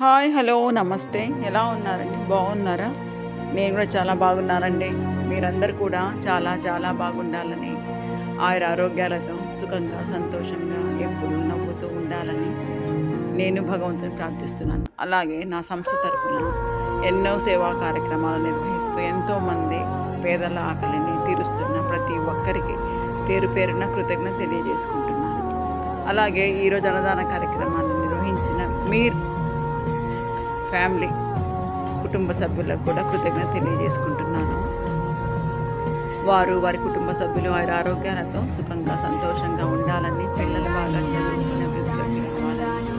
Hi hello నమస్తే. ఎలా ఉన్నారండి? బాగున్నారా? నేను కూడా చాలా బాగున్నానండి. మీరందరూ కూడా చాలా చాలా బాగుండాలని ఆయుర ఆరోగ్యాలతో సుఖంగా సంతోషంగా ఎప్పుడు నవ్వుతూ ఉండాలని నేను భగవంతుని ప్రార్థిస్తున్నాను. అలాగే నా సంస్థ తరఫున ఎన్నో సేవా కార్యక్రమాలు నిర్వహిస్తూ ఎంతోమంది పేదల ఆకలిని తీరుస్తున్న ప్రతి ఒక్కరికి పేరు పేరున కృతజ్ఞత తెలియజేసుకుంటున్నాను. అలాగే ఈరోజు అన్నదాన కార్యక్రమాన్ని నిర్వహించిన మీరు ఫ్యామిలీ కుటుంబ సభ్యులకు కూడా కృతజ్ఞత తెలియజేసుకుంటున్నాను. వారు వారి కుటుంబ సభ్యులు వారి ఆరోగ్యాలతో సుఖంగా సంతోషంగా ఉండాలని పిల్లలు బాగా చదువుకునే అభివృద్ధిలోకి రావాలని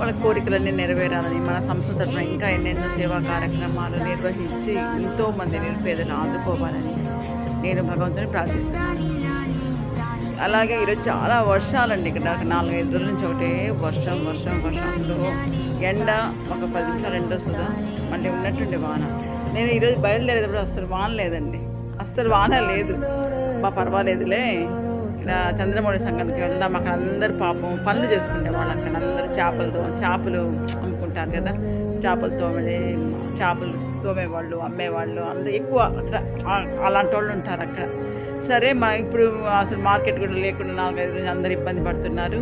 వాళ్ళ కోరికలన్నీ నెరవేరాలని మన సంస్థ తరఫున ఇంకా ఎన్నెన్నో సేవా కార్యక్రమాలు నిర్వహించి ఎంతో మంది నిరుపేదలు ఆదుకోవాలని నేను భగవంతుని ప్రార్థిస్తున్నాను. అలాగే ఈరోజు చాలా వర్షాలండి. ఇక్కడ నాకు నాలుగైదు రోజుల నుంచి ఒకటే వర్షం వర్షం వర్షం. అసలు ఎండ ఒక పది నిమిషాలు ఎండ వస్తుందా? మళ్ళీ ఉన్నట్టుండి వాన. నేను ఈరోజు బయలుదేరేటప్పుడు అస్సలు వాన లేదండి. అస్సలు వాన లేదు. బా పర్వాలేదులే. ఇక్కడ చంద్రమౌళి సంఘానికి వెళ్దాం. అక్కడ అందరు పాపం పనులు చేసుకుంటే వాళ్ళు అక్కడ అందరు చేపలతో చేపలు అమ్ముకుంటారు కదా. చేపలు తోమలే చేపలు తోమేవాళ్ళు అమ్మేవాళ్ళు. అందరూ ఎక్కువ అక్కడ అలాంటి వాళ్ళు ఉంటారు అక్కడ. సరే మా ఇప్పుడు అసలు మార్కెట్ కూడా లేకుండా నాలుగైదు రోజులు అందరు ఇబ్బంది పడుతున్నారు.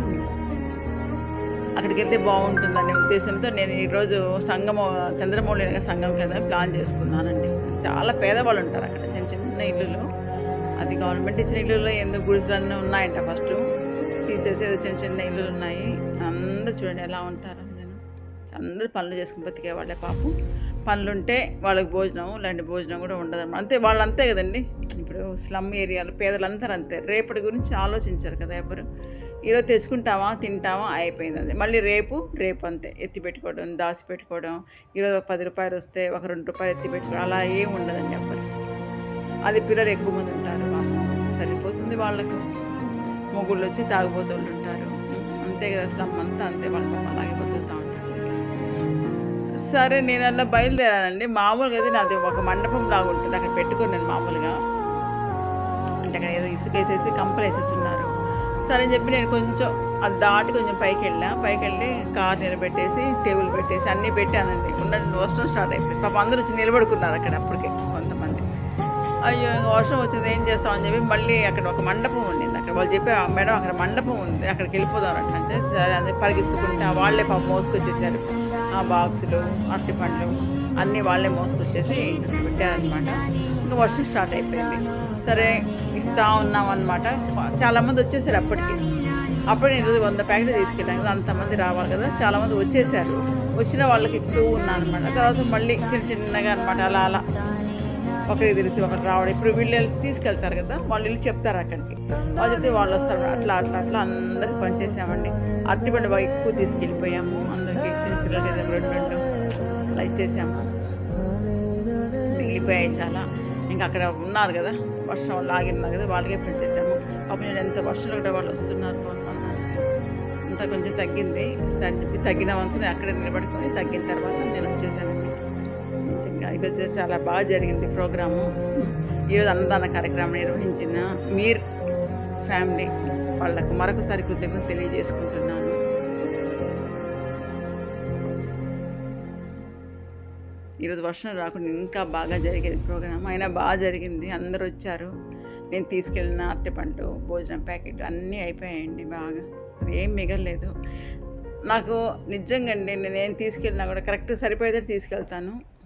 అక్కడికి వెళ్తే బాగుంటుందనే ఉద్దేశంతో నేను ఈరోజు సంఘము చంద్రమౌళి నగర్ సంఘం కింద ప్లాన్ చేసుకున్నానండి. చాలా పేదవాళ్ళు ఉంటారు అక్కడ చిన్న చిన్న ఇల్లులు. అది గవర్నమెంట్ ఇచ్చిన ఇల్లులో ఎందుకు గుడిసెలన్నీ ఉన్నాయంట ఫస్ట్. తీసేసి ఏదో చిన్న చిన్న ఇల్లులు ఉన్నాయి. అందరూ చూడండి ఎలా ఉంటారు నేను అందరూ పనులు చేసుకుని బతికే వాళ్ళే పాపం. పనులుంటే వాళ్ళకి భోజనం లాంటి భోజనం కూడా ఉండదు అంతే వాళ్ళు అంతే కదండి. ఇప్పుడు స్లమ్ ఏరియాలు పేదలందరూ అంతే. రేపటి గురించి ఆలోచించారు కదా ఎవరు. ఈరోజు తెచ్చుకుంటామా తింటామా అయిపోయింది మళ్ళీ రేపు రేపు అంతే. ఎత్తి పెట్టుకోవడం దాచి పెట్టుకోవడం ఈరోజు ఒక పది రూపాయలు వస్తే ఒక రెండు రూపాయలు ఎత్తి పెట్టుకోవడం అలా ఏం ఉండదండి ఎవరికి అది పిల్లలు ఎక్కువ మంది ఉంటారు పాపం. సరిపోతుంది వాళ్ళకు. మొగుళ్ళు వచ్చి తాగుబోతులు ఉంటారు. అంతే కదా స్లమ్ అంతా అంతే. వాళ్ళకి అలాగే బతుకుతూ ఉంటారు సరే నేను అలా బయలుదేరానండి. మామూలుగా అయితే నాది ఒక మండపం లాగా ఉంటుంది. అక్కడ పెట్టుకున్నాను మామూలుగా. అంటే అక్కడ ఏదో ఇసుక వేసేసి కంపలు వేసేసి ఉన్నారు. సరే అని చెప్పి నేను కొంచెం అది దాటి కొంచెం పైకి వెళ్ళా. పైకి వెళ్ళి కార్ నిలబెట్టేసి టేబుల్ పెట్టేసి అన్నీ పెట్టానండి. ఉన్న వర్షం స్టార్ట్ అయిపోయింది. పాప అందరూ వచ్చి నిలబడుకున్నారు అక్కడ అప్పటికే కొంతమంది. అయ్యో వర్షం వచ్చింది ఏం చేస్తామని చెప్పి మళ్ళీ అక్కడ ఒక మండపం ఉండింది. అక్కడ వాళ్ళు చెప్పి మేడం అక్కడ మండపం ఉంది అక్కడికి వెళ్ళిపోదాం అంటే సరే అదే పరిగెత్తుకుంటా వాళ్ళే పాప మోసుకొచ్చేసారు. ఆ బాక్సులు అరటి పండ్లు అన్నీ వాళ్ళే మోసుకొచ్చేసి పెట్టారనమాట ఇంకా వర్షం స్టార్ట్ అయిపోయింది. సరే ఇస్తా ఉన్నాం అనమాట చాలామంది వచ్చేసారు అప్పటికి. అప్పుడు నేను ఈరోజు వంద ప్యాకెట్లు తీసుకెళ్ళాను కదా అంతమంది రావాలి కదా. చాలామంది వచ్చేసారు. వచ్చిన వాళ్ళకి ఇస్తూ ఉన్నాను అనమాట తర్వాత మళ్ళీ చిన్న చిన్నగా అనమాట అలా అలా. ఒకరికి తెలిసి ఒకరు రావడం. ఇప్పుడు వీళ్ళు తీసుకెళ్తారు కదా వాళ్ళు వెళ్ళి చెప్తారు అక్కడికి. వాళ్ళు చెప్తే వాళ్ళు వస్తారు. అట్లా అట్లా అట్లా అందరికి పనిచేసామండి అరటిపండు బాగా ఎక్కువ తీసుకెళ్ళిపోయాము. అందరికి చిన్న రెండు రెండు అలా ఇచ్చేసాము. మిగిలిపోయాయి చాలా. ఇంకా అక్కడ ఉన్నారు కదా. వర్షం లాగిన్నారు కదా వాళ్ళకే పనిచేసాము పాపం నేను ఎంత వర్షాలు కూడా వాళ్ళు వస్తున్నారు పాపం. అంతా కొంచెం తగ్గింది. సరే చెప్పి తగ్గిన వంతు నేను అక్కడే నిలబడుకొని తగ్గిన తర్వాత నేను వచ్చేసానండి ఇంకా ఈరోజు చాలా బాగా జరిగింది ప్రోగ్రాము. ఈరోజు అన్నదాన కార్యక్రమం నిర్వహించిన మీర్ ఫ్యామిలీ వాళ్ళకు మరొకసారి కృతజ్ఞత తెలియజేసుకుంటున్నాను. ఈరోజు వర్షం రాకుండా ఇంకా బాగా జరిగేది ప్రోగ్రామ్. అయినా బాగా జరిగింది. అందరూ వచ్చారు. నేను తీసుకెళ్ళిన అరటిపండు భోజనం ప్యాకెట్ అన్నీ అయిపోయాయండి బాగా. అది ఏం మిగలలేదు. నాకు నిజంగా అండి నేను ఏం తీసుకెళ్ళినా కూడా కరెక్ట్ సరిపోయేది తీసుకెళ్తాను.